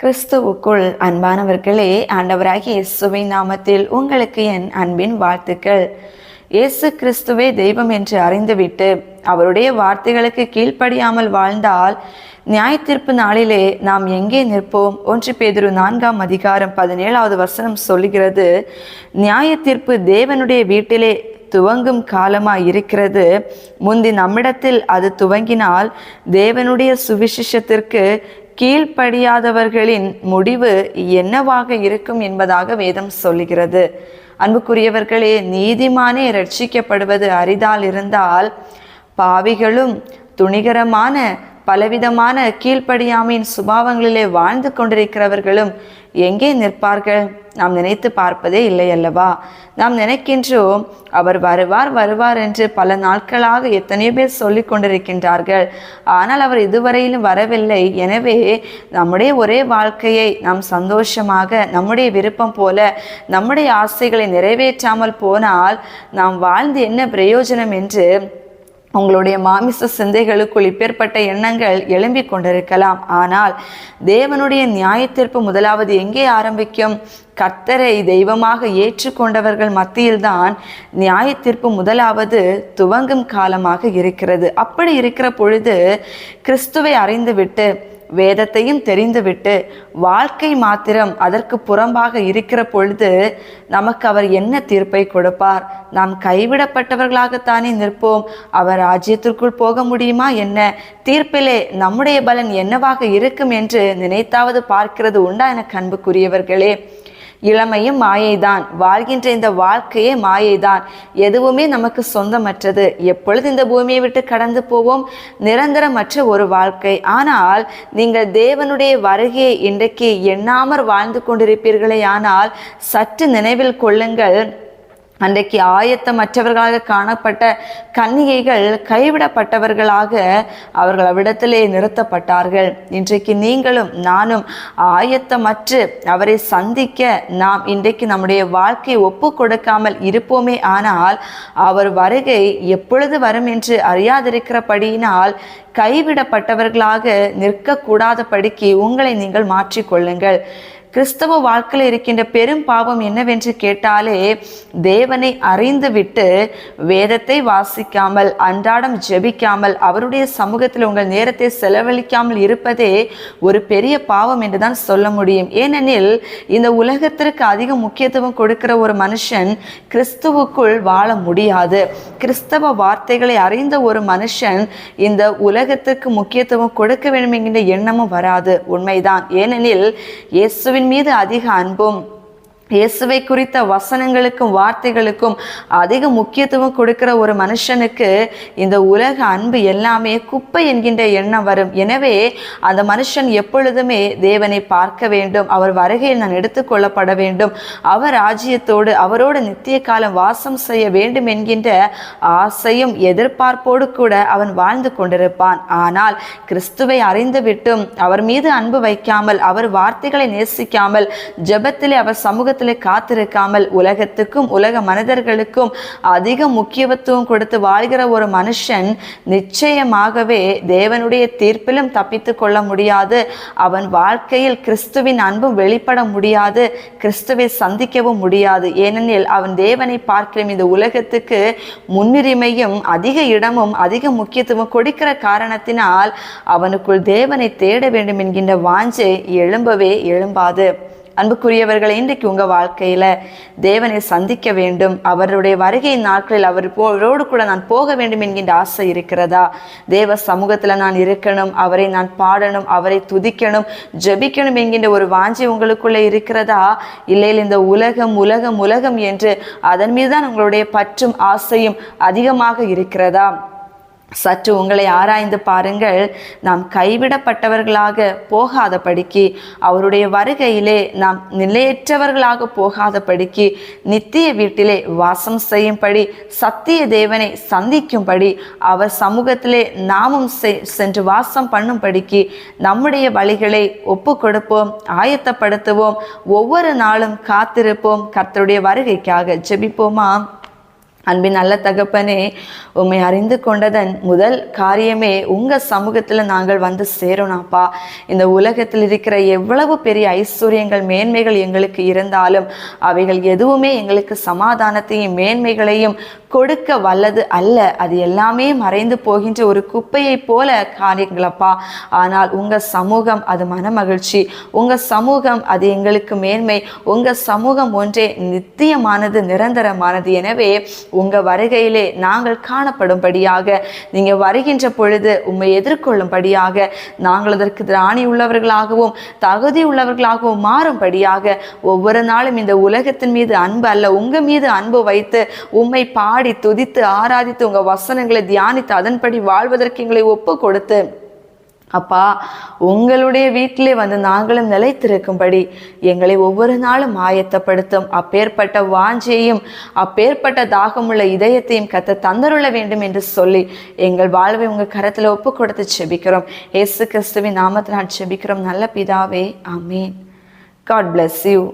கிறிஸ்துவுக்குள் அன்பானவர்களே ஆண்டவராகிய இயேசுவின் நாமத்தில் உங்களுக்கு என் அன்பின் வாழ்த்துக்கள். இயேசு கிறிஸ்துவே தெய்வம் என்று அறிந்துவிட்டு அவருடைய வார்த்தைகளுக்கு கீழ்ப்படியாமல் வாழ்ந்தால் நியாயத்தீர்ப்பு நாளிலே நாம் எங்கே நிற்போம்? ஒன்று பேதுரு நான்காம் அதிகாரம் பதினேழாவது வசனம் சொல்லுகிறது நியாயத்தீர்ப்பு தேவனுடைய வீட்டிலே துவங்கும் காலமாக இருக்கிறது. முந்தி நம்மிடத்தில் அது துவங்கினால் தேவனுடைய சுவிசேஷத்திற்கு கீழ்ப்படியாதவர்களின் முடிவு என்னவாக இருக்கும் என்பதாக வேதம் சொல்லுகிறது. அன்புக்குரியவர்களே நீதிமானே ரட்சிக்கப்படுவது அரிதால் இருந்தால் பாவிகளும் துணிகரமான பலவிதமான கீழ்ப்படியாமையின் சுபாவங்களிலே வாழ்ந்து கொண்டிருக்கிறவர்களும் எங்கே நிற்பார்கள்? நாம் நினைத்து பார்ப்பதே இல்லை அல்லவா? நாம் நினைக்கின்றோம் அவர் வருவார் வருவார் என்று பல நாட்களாக எத்தனையோ பேர் சொல்லி கொண்டிருக்கின்றார்கள். ஆனால் அவர் இதுவரையிலும் வரவில்லை. எனவே நம்முடைய ஒரே வாழ்க்கையை நாம் சந்தோஷமாக நம்முடைய விருப்பம் போல நம்முடைய ஆசைகளை நிறைவேற்றாமல் போனால் நாம் வாழ்ந்து என்ன பிரயோஜனம் என்று உங்களுடைய மாமிச சிந்தைகளுக்குள் இப்பேற்பட்ட எண்ணங்கள் எழும்பிக் கொண்டிருக்கலாம். ஆனால் தேவனுடைய நியாயத்தீர்ப்பு முதலாவது எங்கே ஆரம்பிக்கும்? கர்த்தரை தெய்வமாக ஏற்றுக்கொண்டவர்கள் மத்தியில்தான் நியாயத்தீர்ப்பு முதலாவது துவங்கும் காலமாக இருக்கிறது. அப்படி இருக்கிற பொழுது கிறிஸ்துவை அறிந்துவிட்டு வேதத்தையும் தெரிந்துவிட்டு வாழ்க்கை மாத்திரம் அதற்கு புறம்பாக இருக்கிற பொழுது நமக்கு அவர் என்ன தீர்ப்பை கொடுப்பார்? நாம் கைவிடப்பட்டவர்களாகத்தானே நிற்போம். அவர் ராஜ்யத்திற்குள் போக முடியுமா என்ன? தீர்ப்பிலே நம்முடைய பலன் என்னவாக இருக்கும் என்று நினைத்தாவது பார்க்கிறது உண்டா என அன்புக்குரியவர்களே இளமையும் மாயைதான். வாழ்கின்ற இந்த வாழ்க்கையே மாயைதான். எதுவுமே நமக்கு சொந்தமற்றது. எப்பொழுது இந்த பூமியை விட்டு கடந்து போவோம்? நிரந்தரமற்ற ஒரு வாழ்க்கை. ஆனால் நீங்கள் தேவனுடைய வருகையை இன்றைக்கு எண்ணாமற் வாழ்ந்து கொண்டிருப்பீர்களே ஆனால் சற்று நினைவில் கொள்ளுங்கள். அன்றைக்கு ஆயத்தமற்றவர்களாக காணப்பட்ட கன்னிகைகள் கைவிடப்பட்டவர்களாக அவர்கள் அவ்விடத்திலே நிறுத்தப்பட்டார்கள். இன்றைக்கு நீங்களும் நானும் ஆயத்தமற்று அவரை சந்திக்க நாம் இன்றைக்கு நம்முடைய வாழ்க்கையை ஒப்பு கொடுக்காமல் இருப்போமே ஆனால் அவர் வருகை எப்பொழுது வரும் என்று அறியாதிருக்கிறபடியினால் கைவிடப்பட்டவர்களாக நிற்கக்கூடாதபடிக்கு உங்களை நீங்கள் மாற்றிக்கொள்ளுங்கள். கிறிஸ்தவ வாழ்க்கையில் இருக்கின்ற பெரும் பாவம் என்னவென்று கேட்டாலே தேவனை அறிந்துவிட்டு வேதத்தை வாசிக்காமல் அன்றாடம் ஜெபிக்காமல் அவருடைய சமூகத்தில் உங்கள் நேரத்தை செலவழிக்காமல் இருப்பதே ஒரு பெரிய பாவம் என்று தான் சொல்ல முடியும். ஏனெனில் இந்த உலகத்திற்கு அதிக முக்கியத்துவம் கொடுக்கிற ஒரு மனுஷன் கிறிஸ்துவுக்குள் வாழ முடியாது. கிறிஸ்தவ வார்த்தைகளை அறிந்த ஒரு மனுஷன் இந்த உலகத்திற்கு முக்கியத்துவம் கொடுக்க வேண்டும் என்கின்ற எண்ணமும் வராது. உண்மைதான். ஏனெனில் இயேசுவின் இயேசுவின் மீது அதிக அன்பும் இயேசுவை குறித்த வசனங்களுக்கும் வார்த்தைகளுக்கும் அதிக முக்கியத்துவம் கொடுக்கிற ஒரு மனுஷனுக்கு இந்த உலக அன்பு எல்லாமே குப்பை என்கின்ற எண்ணம் வரும். எனவே அந்த மனுஷன் எப்பொழுதுமே தேவனை பார்க்க வேண்டும். அவர் வருகையில் நான் எடுத்துக்கொள்ளப்பட வேண்டும். அவர் ராஜ்யத்தோடு அவரோடு நித்திய காலம் வாசம் செய்ய வேண்டும் என்கின்ற ஆசையும் எதிர்பார்ப்போடு கூட அவன் வாழ்ந்து கொண்டிருப்பான். ஆனால் கிறிஸ்துவை அறிந்துவிட்டும் அவர் மீது அன்பு வைக்காமல் அவர் வார்த்தைகளை நேசிக்காமல் ஜெபத்திலே அவர் சமூகத்தில் உலகத்திலே காத்திருக்காமல் உலகத்துக்கும் உலக மனிதர்களுக்கும் அதிக முக்கியத்துவம் கொடுத்து வாழ்கிற ஒரு மனுஷன் நிச்சயமாகவே தேவனுடைய தீர்ப்பிலும் தப்பித்து கொள்ள முடியாது. அவன் வாழ்க்கையில் கிறிஸ்துவின் அன்பும் வெளிப்பட முடியாது. கிறிஸ்துவை சந்திக்கவும் முடியாது. ஏனெனில் அவன் தேவனை பார்க்கிற இந்த உலகத்துக்கு முன்னுரிமையும் அதிக இடமும் அதிக முக்கியத்துவம் கொடுக்கிற காரணத்தினால் அவனுக்குள் தேவனை தேட வேண்டும் என்கின்ற வாஞ்சை எழும்பவே எழும்பாது. அன்புக்குரியவர்களை இன்றைக்கு உங்கள் வாழ்க்கையில் தேவனை சந்திக்க வேண்டும். அவருடைய வருகை நாட்களில் அவர் போரோடு கூட நான் போக வேண்டும் என்கின்ற ஆசை இருக்கிறதா? தேவ சமூகத்தில் நான் இருக்கணும் அவரை நான் பாடணும் அவரை துதிக்கணும் ஜபிக்கணும் என்கின்ற ஒரு வாஞ்சி உங்களுக்குள்ளே இருக்கிறதா? இல்லையில் இந்த உலகம் உலகம் உலகம் என்று அதன் மீது தான் உங்களுடைய பற்றும் ஆசையும் அதிகமாக இருக்கிறதா? சற்று உங்களை ஆராய்ந்து பாருங்கள். நாம் கைவிடப்பட்டவர்களாக போகாதபடிக்கு அவருடைய வருகையிலே நாம் நிலையற்றவர்களாக போகாதபடிக்கு நித்திய வீட்டிலே வாசம் செய்யும்படி சத்திய தேவனை சந்திக்கும்படி அவர் சமூகத்திலே நாமும் சென்று வாசம் பண்ணும்படிக்கு நம்முடைய வழிகளை ஒப்பு கொடுப்போம் ஆயத்தப்படுத்துவோம். ஒவ்வொரு நாளும் காத்திருப்போம். கர்த்தருடைய வருகைக்காக ஜெபிப்போமா? அன்பின் நல்ல தகப்பனே உண்மை அறிந்து கொண்டதன் முதல் காரியமே உங்கள் சமூகத்தில் நாங்கள் வந்து சேரணும்ப்பா இந்த உலகத்தில் இருக்கிற எவ்வளவு பெரிய ஐஸ்வர்யங்கள் மேன்மைகள் எங்களுக்கு இருந்தாலும் அவைகள் எதுவுமே எங்களுக்கு சமாதானத்தையும் மேன்மைகளையும் கொடுக்க வல்லது அல்ல. அது எல்லாமே மறைந்து போகின்ற ஒரு குப்பையை போல காரியங்களப்பா. ஆனால் உங்க சமூகம் அது மனமகிழ்ச்சி. உங்க சமூகம் அது எங்களுக்கு மேன்மை. உங்க சமூகம் ஒன்றே நித்தியமானது நிரந்தரமானது. எனவே உங்க வருகையிலே நாங்கள் காணப்படும்படியாக நீங்க வருகின்ற பொழுது உம்மை எதிர்கொள்ளும்படியாக நாங்கள் அதற்கு திராணி உள்ளவர்களாகவும் தகுதி உள்ளவர்களாகவும் மாறும்படியாக ஒவ்வொரு நாளும் இந்த உலகத்தின் மீது அன்பு அல்ல உங்க மீது அன்பு வைத்து உம்மை பா துதித்து ஆராதித்து உங்கள் வசனங்களை தியானித்து அதன்படி வாழ்வதற்கு எங்களை ஒப்பு கொடுத்து அப்பா உங்களுடைய வீட்டிலே வந்து நாங்களும் நிலைத்திருக்கும்படி எங்களை ஒவ்வொரு நாளும் ஆயத்தப்படுத்தும். அப்பேற்பட்ட வாஞ்சையும் அப்பேற்பட்ட தாகமுள்ள இதயத்தையும் கத்த தந்தருள வேண்டும் என்று சொல்லி எங்கள் வாழ்வை உங்கள் கரத்தில் ஒப்பு கொடுத்து செபிக்கிறோம். ஏசு கிறிஸ்துவின் நாமத்தை நான் செபிக்கிறோம். நல்ல பிதாவே ஆமீன். God bless you